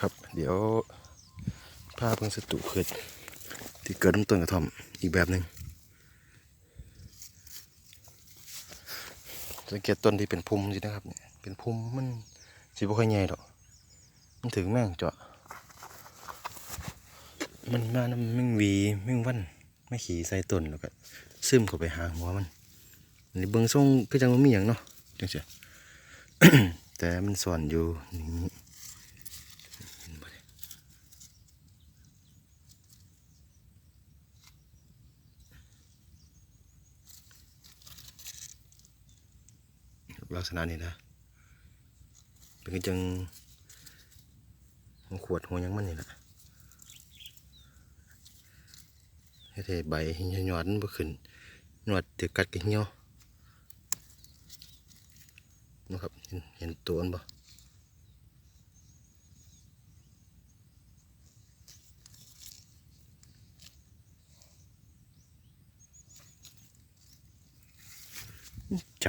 ครับ เดี๋ยวพาพเพิ่งสตุขึ้นที่เกิดน้ำต้นกระท่อมอีกแบบหนึ่งสังเกตต้นที่เป็นพุ่มสินะครับเนี่ยเป็นพุ่มมันสิบ่ค่อยใหญ่ดอกมันถึงแม่งเจาะมันมาน้ำแม่งวีแม่งวันไม่ขี่ใส่ต้นแล้วก็ซึมเข้าไปหาหัวมันนนี้เบิ่งทรงคือจังว่ามีหยังเนาะจังซี่แต่มันส่วนอยู่นี่เห็นบ่เนี่ย ลักษณะนี้นะเป็นกระจังหัวขวดหัวยังมันนี่แหละเฮ็ดให้ใบเหี่ยวหยอดมันบ่ขึ้นหยอดถือกัดกันเหี่ยวนะครับเห็นเห็นตัวมันบ่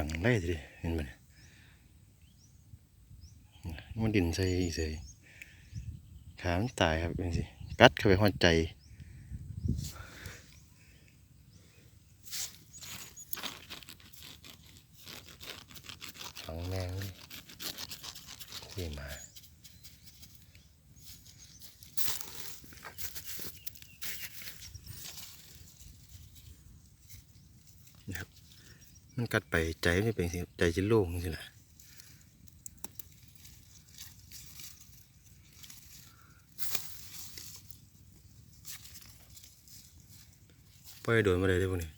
จังไรทีเดียเห็นไหมเนี่ยมันดินใส่ใส่ขามตายครับเป็นสิกัดเข้าไปหัวใจฝังแมงนี่ที่มานะครับ มันกัดไปใจไม่เป็นสิใจจะโล่งสินะปล่อยโดนมาเลยได้พวกนี้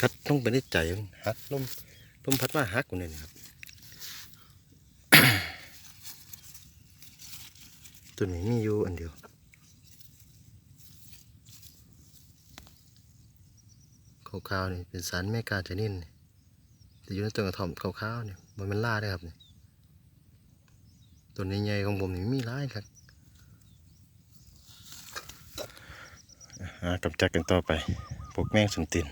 กัดต้องเป็นได้ใจมันหักลมลมพัดมาหักกว่านี้นะครับตัวนี้มีอยู่อันเดียว ขาวๆนี่เป็นสารแมกาเทนินนี่แต่อยู่ในตัวกระถ่อมขาวๆนี่มันมันล่าได้ครับนี่ตัวนี้ใหญ่ของผมนี่มีหลายครับอ่ากำจัดกันต่อไปพวกแมงสนติน